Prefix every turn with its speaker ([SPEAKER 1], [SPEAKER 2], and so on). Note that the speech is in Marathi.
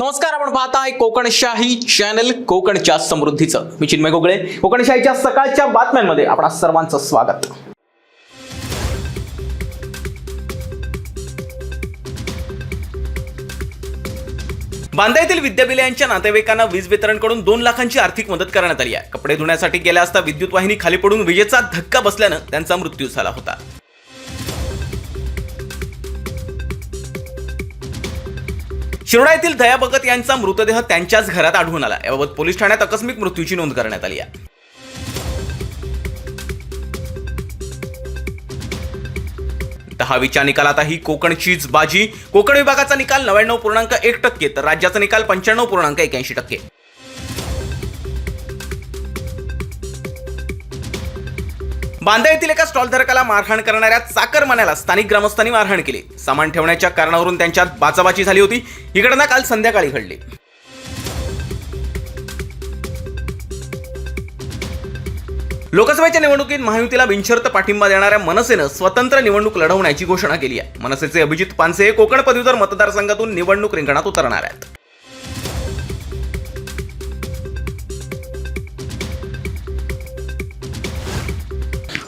[SPEAKER 1] नमस्कार आपण पाहताय कोकणशाही चॅनल कोकणच्या समृद्धीचं. मी चिन्मय गोगळे. कोकणशाहीच्या सकाळच्या बातम्यांमध्ये आपणा सर्वांचं स्वागत. बांदा येथील विद्यापिल्यांच्या नातेवाईकांना वीज वितरणकडून दोन लाखांची आर्थिक मदत करण्यात आली आहे. कपडे धुण्यासाठी गेल्या असता विद्युत वाहिनी खाली पडून विजेचा धक्का बसल्यानं त्यांचा मृत्यू झाला होता. शिरोडा येथील दया भगत यांचा मृतदेह त्यांच्याच घरात आढळून आला. याबाबत पोलीस ठाण्यात आकस्मिक मृत्यूची नोंद करण्यात आली आहे. दहावीच्या निकालातही कोकणचीच बाजी कोकण विभागाचा निकाल नव्याण्णव पूर्णांक एक टक्के तर राज्याचा निकाल पंच्याण्णव पूर्णांक एक्याऐंशी टक्के. बांदा येथील एका स्टॉलधारकाला मारहाण करणाऱ्या चाकरमान्याला स्थानिक ग्रामस्थांनी मारहाण केली. सामान ठेवण्याच्या कारणावरून त्यांच्यात बाचाबाची झाली होती. ही घटना काल संध्याकाळी घडली. लोकसभेच्या निवडणुकीत महायुतीला बिनशर्त पाठिंबा देणाऱ्या मनसेनं स्वतंत्र निवडणूक लढवण्याची घोषणा केली आहे. मनसेचे अभिजित पानसे हे कोकण पदवीधर मतदारसंघातून निवडणूक रिंगणात उतरणार आहेत.